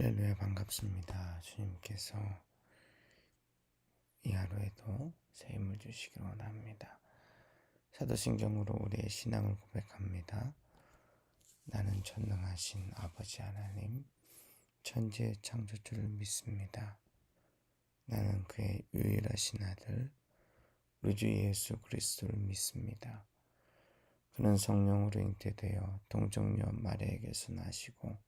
할렐루야 반갑습니다. 주님께서 이 하루에도 새 힘을 주시길 원합니다. 사도신경으로 우리의 신앙을 고백합니다. 나는 전능하신 아버지 하나님, 천지의 창조주를 믿습니다. 나는 그의 유일하신 아들, 우리 주 예수 그리스도를 믿습니다. 그는 성령으로 잉태되어 동정녀 마리에게서 나시고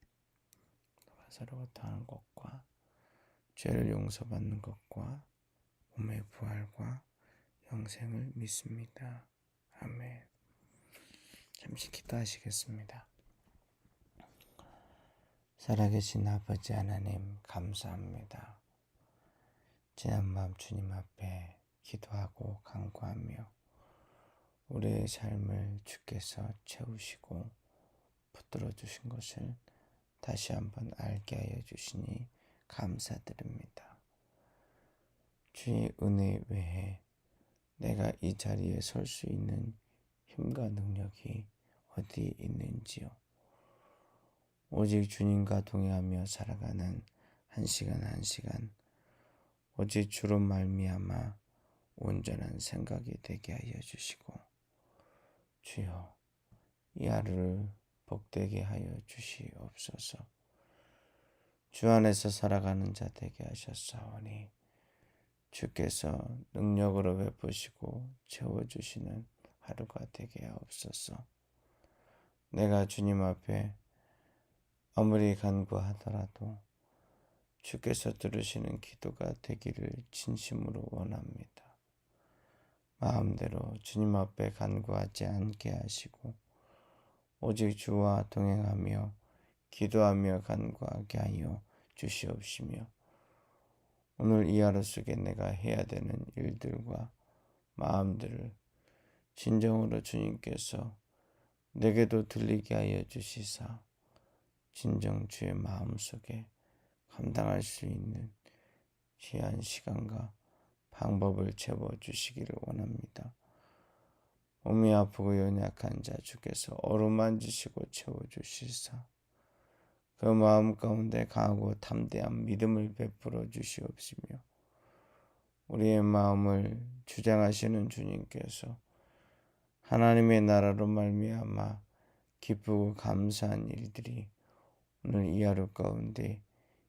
사로부터 하는 것과 죄를 용서받는 것과 몸의 부활과 영생을 믿습니다. 아멘. 잠시 기도하시겠습니다. 살아계신 아버지 하나님 감사합니다. 지난 밤 주님 앞에 기도하고 간구하며 우리의 삶을 주께서 채우시고 붙들어 주신 것을 다시 한번 알게 하여 주시니 감사드립니다. 주의 은혜 외에 내가 이 자리에 설 수 있는 힘과 능력이 어디 있는지요. 오직 주님과 동행하며 살아가는 한 시간 한 시간 오직 주로 말미암아 온전한 생각이 되게 하여 주시고 주여 이 하루를 복되게 하여 주시옵소서. 주 안에서 살아가는 자 되게 하셨사오니 주께서 능력으로 베푸시고 채워주시는 하루가 되게 하옵소서. 내가 주님 앞에 아무리 간구하더라도 주께서 들으시는 기도가 되기를 진심으로 원합니다. 마음대로 주님 앞에 간구하지 않게 하시고 오직 주와 동행하며 기도하며 간구하게 하여 주시옵시며 오늘 이 하루 속에 내가 해야 되는 일들과 마음들을 진정으로 주님께서 내게도 들리게 하여 주시사 진정 주의 마음 속에 감당할 수 있는 귀한 시간과 방법을 채워 주시기를 원합니다. 몸이 아프고 연약한 자 주께서 어루만지시고 채워주시사 그 마음 가운데 강하고 담대한 믿음을 베풀어 주시옵시며 우리의 마음을 주장하시는 주님께서 하나님의 나라로 말미암아 기쁘고 감사한 일들이 오늘 이 하루 가운데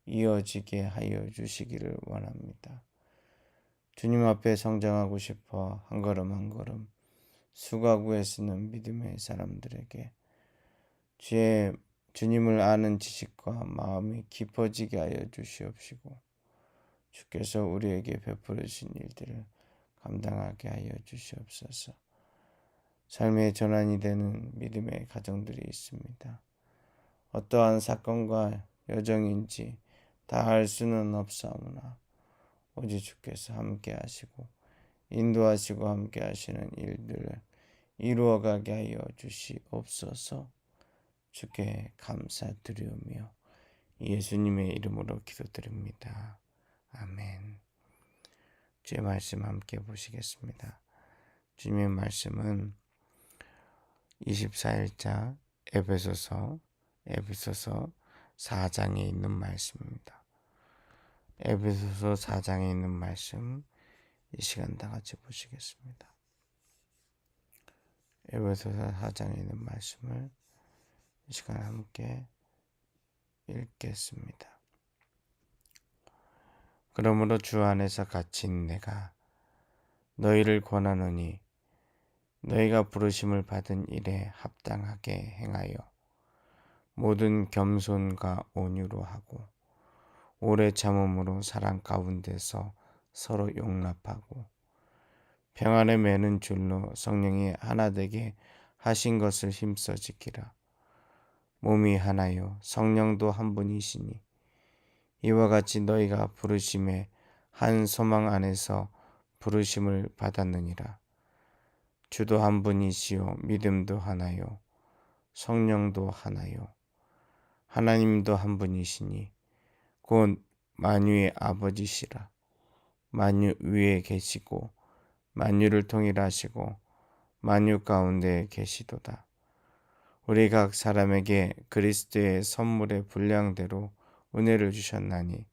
이어지게 하여 주시기를 원합니다. 주님 앞에 성장하고 싶어 한 걸음 한 걸음 수가구에 쓰는 믿음의 사람들에게 주의 주님을 아는 지식과 마음이 깊어지게 하여 주시옵시고 주께서 우리에게 베풀으신 일들을 감당하게 하여 주시옵소서. 삶의 전환이 되는 믿음의 가정들이 있습니다. 어떠한 사건과 여정인지 다 알 수는 없사오나 오직 주께서 함께 하시고 인도하시고 함께 하시는 일들을 이루어가게 하여 주시옵소서 주께 감사드리오며 예수님의 이름으로 기도드립니다. 아멘. 주의 말씀 함께 보시겠습니다. 주님의 말씀은 24일자 에베소서 에베소서 4장에 있는 말씀입니다. 에베소서 4장에 있는 말씀 이 시간 다 같이 보시겠습니다. 에베소서 4장에 있는 말씀을 이 시간 함께 읽겠습니다. 그러므로 주 안에서 갇힌 내가 너희를 권하노니 너희가 부르심을 받은 일에 합당하게 행하여 모든 겸손과 온유로 하고 오래 참음으로 사랑 가운데서 서로 용납하고 평안에 매는 줄로 성령이 하나 되게 하신 것을 힘써 지키라. 몸이 하나요 성령도 한 분이시니 이와 같이 너희가 부르심의 한 소망 안에서 부르심을 받았느니라. 주도 한 분이시요 믿음도 하나요 성령도 하나요 하나님도 한 분이시니 곧 만유의 아버지시라. 만유 위에 계시고 만유를 통일하시고 만유 가운데 계시도다. 우리 각 사람에게 그리스도의 선물의 분량대로 은혜를 주셨나니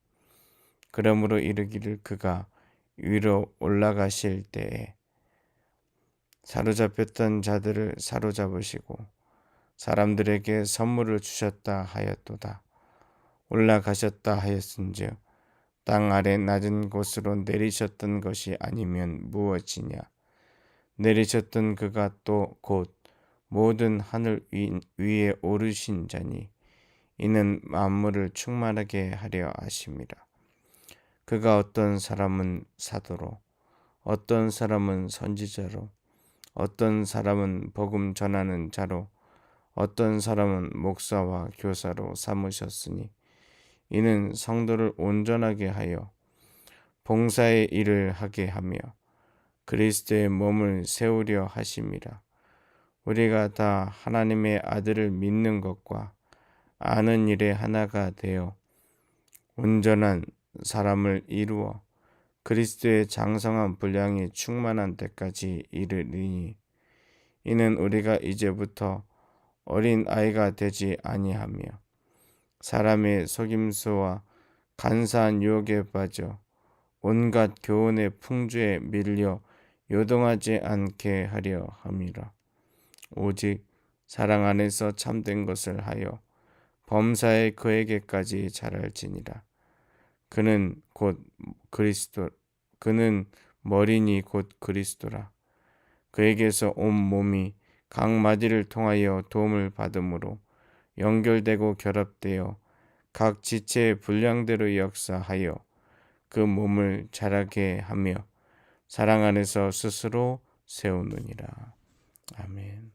그러므로 이르기를 그가 위로 올라가실 때에 사로잡혔던 자들을 사로잡으시고 사람들에게 선물을 주셨다 하였도다. 올라가셨다 하였은즉 땅 아래 낮은 곳으로 내리셨던 것이 아니면 무엇이냐? 내리셨던 그가 또 곧 모든 하늘 위에 오르신 자니 이는 만물을 충만하게 하려 하심이라. 그가 어떤 사람은 사도로 어떤 사람은 선지자로 어떤 사람은 복음 전하는 자로 어떤 사람은 목사와 교사로 삼으셨으니 이는 성도를 온전하게 하여 봉사의 일을 하게 하며 그리스도의 몸을 세우려 하심이라. 우리가 다 하나님의 아들을 믿는 것과 아는 일에 하나가 되어 온전한 사람을 이루어 그리스도의 장성한 분량이 충만한 때까지 이르리니 이는 우리가 이제부터 어린 아이가 되지 아니하며 사람의 속임수와 간사한 유혹에 빠져 온갖 교훈의 풍주에 밀려 요동하지 않게 하려 함이라. 오직 사랑 안에서 참된 것을 하여 범사에 그에게까지 자랄지니라. 그는 곧 그리스도, 그는 머리니 곧 그리스도라. 그에게서 온 몸이 각 마디를 통하여 도움을 받음으로 연결되고 결합되어 각 지체의 분량대로 역사하여 그 몸을 자라게 하며 사랑 안에서 스스로 세우느니라. 아멘.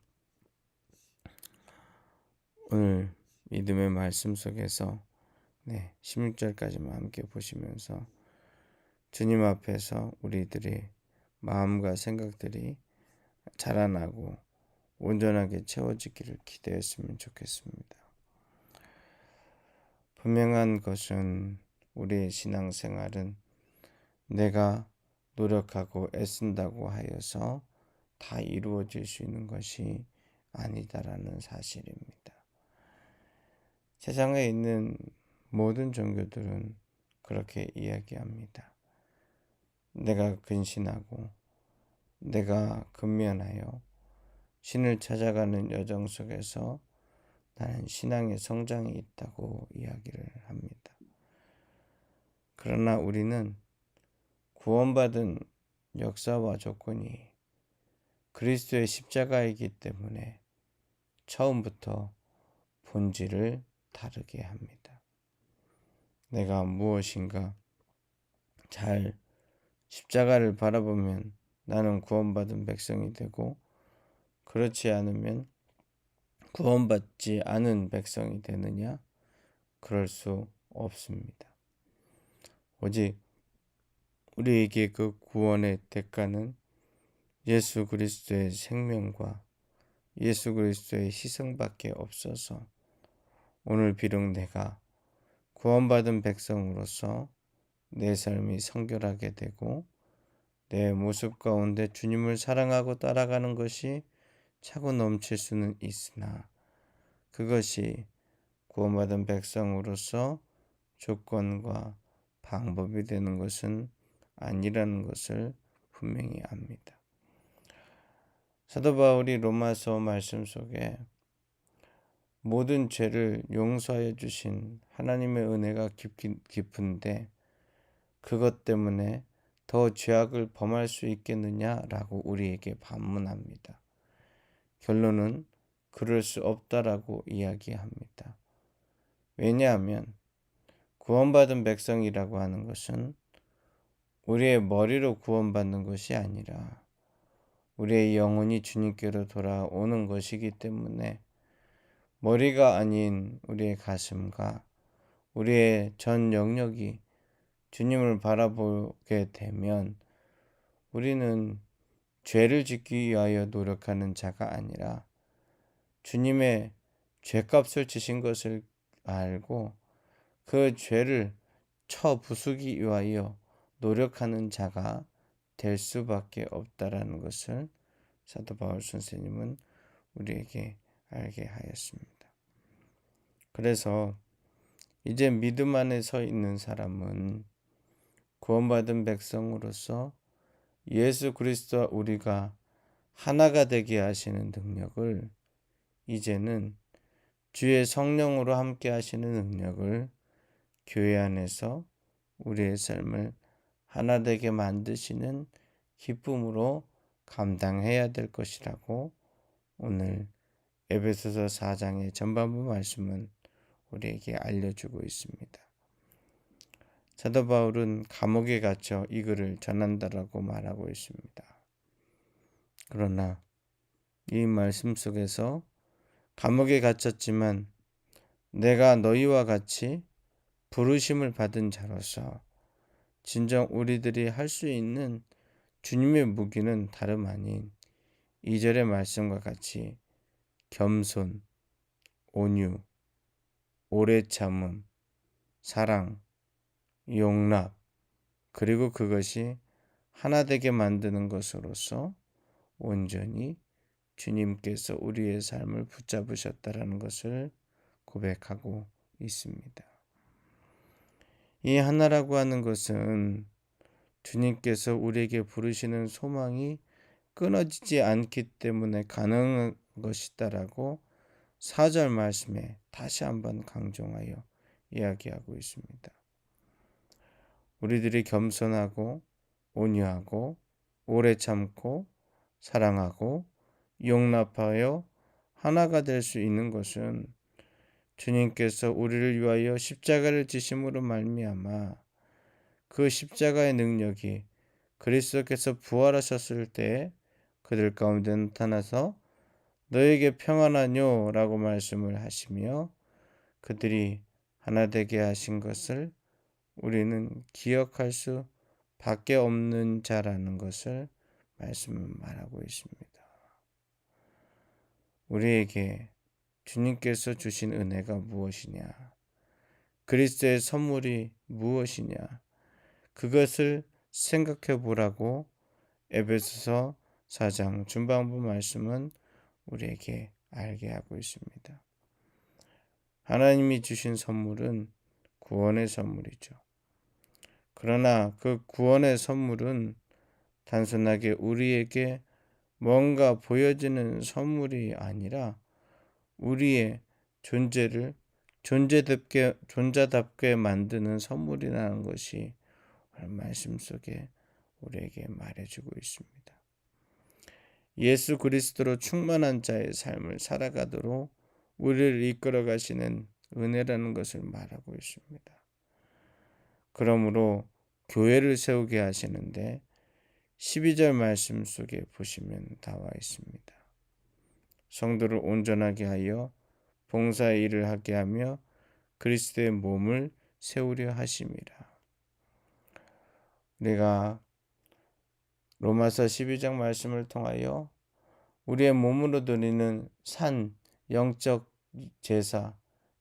오늘 믿음의 말씀 속에서 네, 16절까지만 함께 보시면서 주님 앞에서 우리들의 마음과 생각들이 자라나고 온전하게 채워지기를 기대했으면 좋겠습니다. 분명한 것은 우리의 신앙생활은 내가 노력하고 애쓴다고 하여서 다 이루어질 수 있는 것이 아니다라는 사실입니다. 세상에 있는 모든 종교들은 그렇게 이야기합니다. 내가 근신하고 내가 근면하여 신을 찾아가는 여정 속에서 나는 신앙의 성장이 있다고 이야기를 합니다. 그러나 우리는 구원받은 역사와 조건이 그리스도의 십자가이기 때문에 처음부터 본질을 다르게 합니다. 내가 무엇인가 잘 십자가를 바라보면 나는 구원받은 백성이 되고 그렇지 않으면 구원받지 않은 백성이 되느냐? 그럴 수 없습니다. 오직 우리에게 그 구원의 대가는 예수 그리스도의 생명과 예수 그리스도의 희생밖에 없어서 오늘 비록 내가 구원받은 백성으로서 내 삶이 성결하게 되고 내 모습 가운데 주님을 사랑하고 따라가는 것이 차고 넘칠 수는 있으나 그것이 구원받은 백성으로서 조건과 방법이 되는 것은 아니라는 것을 분명히 압니다. 사도 바울이 로마서 말씀 속에 모든 죄를 용서하여 주신 하나님의 은혜가 깊, 깊은데 그것 때문에 더 죄악을 범할 수 있겠느냐라고 우리에게 반문합니다. 결론은 그럴 수 없다라고 이야기합니다. 왜냐하면 구원받은 백성이라고 하는 것은 우리의 머리로 구원받는 것이 아니라 우리의 영혼이 주님께로 돌아오는 것이기 때문에 머리가 아닌 우리의 가슴과 우리의 전 영역이 주님을 바라보게 되면 우리는 죄를 짓기 위하여 노력하는 자가 아니라 주님의 죄값을 지신 것을 알고 그 죄를 쳐 부수기 위하여 노력하는 자가 될 수밖에 없다라는 것을 사도 바울 선생님은 우리에게 알게 하였습니다. 그래서 이제 믿음 안에 서 있는 사람은 구원받은 백성으로서 예수 그리스도와 우리가 하나가 되게 하시는 능력을 이제는 주의 성령으로 함께 하시는 능력을 교회 안에서 우리의 삶을 하나 되게 만드시는 기쁨으로 감당해야 될 것이라고 오늘 에베소서 4장의 전반부 말씀은 우리에게 알려주고 있습니다. 사도 바울은 감옥에 갇혀 이 글을 전한다라고 말하고 있습니다. 그러나 이 말씀 속에서 감옥에 갇혔지만 내가 너희와 같이 부르심을 받은 자로서 진정 우리들이 할 수 있는 주님의 무기는 다름 아닌 이절의 말씀과 같이 겸손, 온유, 오래 참음, 사랑, 용납, 그리고 그것이 하나 되게 만드는 것으로서 온전히 주님께서 우리의 삶을 붙잡으셨다라는 것을 고백하고 있습니다. 이 하나라고 하는 것은 주님께서 우리에게 부르시는 소망이 끊어지지 않기 때문에 가능한 것이다라고 4절 말씀에 다시 한번 강조하여 이야기하고 있습니다. 우리들이 겸손하고 온유하고 오래 참고 사랑하고 용납하여 하나가 될 수 있는 것은 주님께서 우리를 위하여 십자가를 지심으로 말미암아 그 십자가의 능력이 그리스도께서 부활하셨을 때 그들 가운데 나타나서 너에게 평안하뇨 라고 말씀을 하시며 그들이 하나 되게 하신 것을 우리는 기억할 수 밖에 없는 자라는 것을 말씀을 말하고 있습니다. 우리에게 주님께서 주신 은혜가 무엇이냐? 그리스도의 선물이 무엇이냐? 그것을 생각해 보라고 에베소서 4장 중반부 말씀은 우리에게 알게 하고 있습니다. 하나님이 주신 선물은 구원의 선물이죠. 그러나 그 구원의 선물은 단순하게 우리에게 뭔가 보여지는 선물이 아니라 우리의 존재를 존재답게 존재답게 만드는 선물이라는 것이 말씀 속에 우리에게 말해주고 있습니다. 예수 그리스도로 충만한 자의 삶을 살아가도록 우리를 이끌어 가시는 은혜라는 것을 말하고 있습니다. 그러므로 교회를 세우게 하시는데 12절 말씀 속에 보시면 나와 있습니다. 성도를 온전하게 하여 봉사의 일을 하게 하며 그리스도의 몸을 세우려 하심이라. 우리가 로마서 12장 말씀을 통하여 우리의 몸으로 드리는 산 영적 제사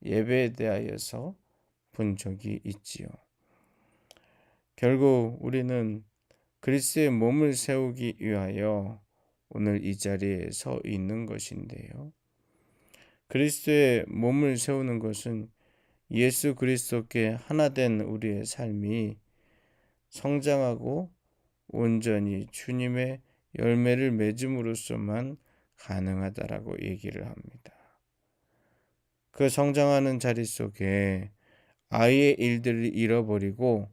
예배에 대하여서 본 적이 있지요. 결국 우리는 그리스의 몸을 세우기 위하여 오늘 이 자리에 서 있는 것인데요. 그리스도의 몸을 세우는 것은 예수 그리스도께 하나 된 우리의 삶이 성장하고 온전히 주님의 열매를 맺음으로써만 가능하다라고 얘기를 합니다. 그 성장하는 자리 속에 아이의 일들을 잃어버리고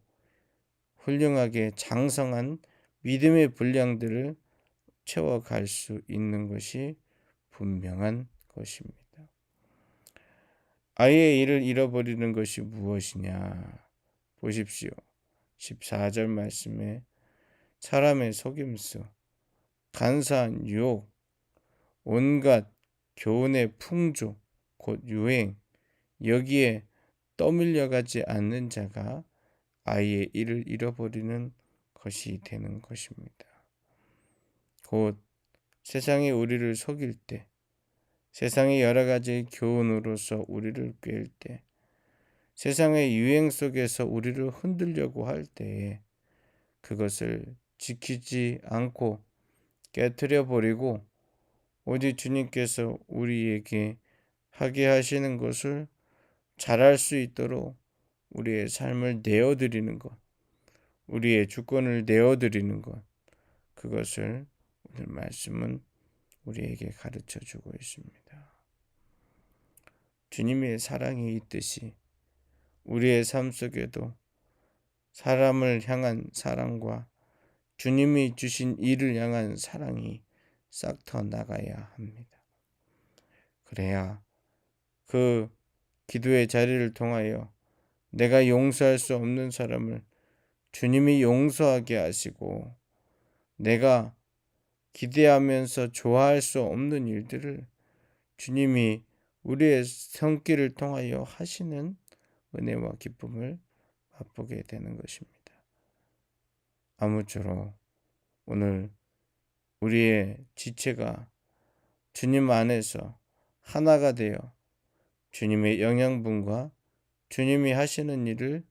훌륭하게 장성한 믿음의 분량들을 채워갈 수 있는 것이 분명한 것입니다. 아이의 일을 잃어버리는 것이 무엇이냐? 보십시오. 14절 말씀에 사람의 속임수, 간사한 유혹, 온갖 교훈의 풍조, 곧 유행, 여기에 떠밀려 가지 않는 자가 아예 이를 잃어버리는 것이 되는 것입니다. 곧 세상이 우리를 속일 때, 세상의 여러 가지 교훈으로서 우리를 꿰일 때, 세상의 유행 속에서 우리를 흔들려고 할 때에 그것을 지키지 않고 깨뜨려 버리고 오직 주님께서 우리에게 하게 하시는 것을 잘할 수 있도록 우리의 삶을 내어드리는 것, 우리의 주권을 내어드리는 것, 그것을 오늘 말씀은 우리에게 가르쳐 주고 있습니다. 주님의 사랑이 있듯이 우리의 삶 속에도 사람을 향한 사랑과 주님이 주신 일을 향한 사랑이 싹 터 나가야 합니다. 그래야 그 기도의 자리를 통하여 내가 용서할 수 없는 사람을 주님이 용서하게 하시고 내가 기대하면서 좋아할 수 없는 일들을 주님이 우리의 성길을 통하여 하시는 은혜와 기쁨을 맛보게 되는 것입니다. 아무쪼록 오늘 우리의 지체가 주님 안에서 하나가 되어 주님의 영양분과 주님이 하시는 일을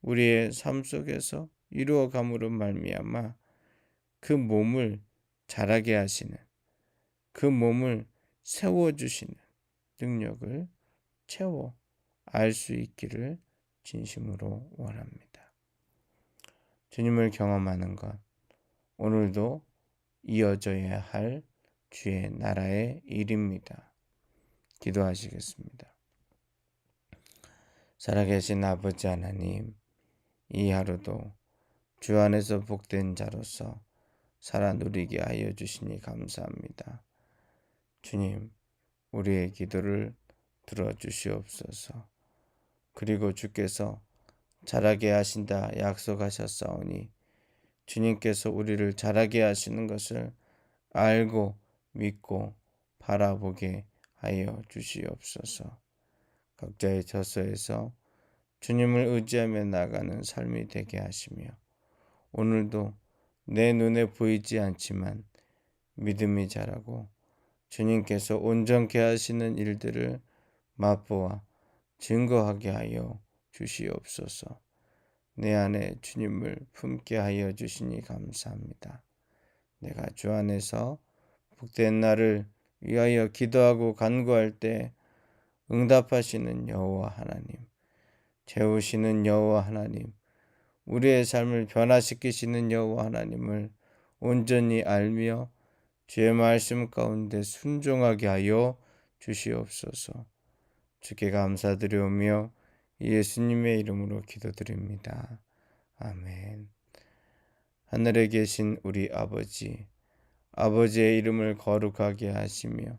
우리의 삶 속에서 이루어 감으로 말미암아 그 몸을 자라게 하시는 그 몸을 세워 주시는 능력을 채워 알 수 있기를 진심으로 원합니다. 주님을 경험하는 것 오늘도 이어져야 할 주의 나라의 일입니다. 기도하시겠습니다. 살아계신 아버지 하나님, 이 하루도 주 안에서 복된 자로서 살아 누리게 하여 주시니 감사합니다. 주님, 우리의 기도를 들어 주시옵소서. 그리고 주께서 자라게 하신다 약속하셨사오니 주님께서 우리를 자라게 하시는 것을 알고 믿고 바라보게 하여 주시옵소서. 각자의 저서에서 주님을 의지하며 나가는 삶이 되게 하시며 오늘도 내 눈에 보이지 않지만 믿음이 자라고 주님께서 온전케 하시는 일들을 맛보아 증거하게 하여 주시옵소서. 내 안에 주님을 품게 하여 주시니 감사합니다. 내가 주 안에서 복된 날을 위하여 기도하고 간구할 때 응답하시는 여호와 하나님, 재우시는 여호와 하나님, 우리의 삶을 변화시키시는 여호와 하나님을 온전히 알며 주의 말씀 가운데 순종하게 하여 주시옵소서. 주께 감사드리오며 예수님의 이름으로 기도드립니다. 아멘. 하늘에 계신 우리 아버지, 아버지의 이름을 거룩하게 하시며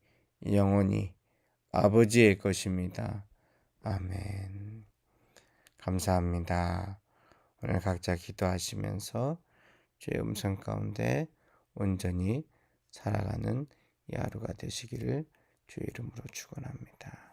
영원히 아버지의 것입니다. 아멘. 감사합니다. 오늘 각자 기도하시면서 주의 음성 가운데 온전히 살아가는 이 하루가 되시기를 주의 이름으로 축원합니다.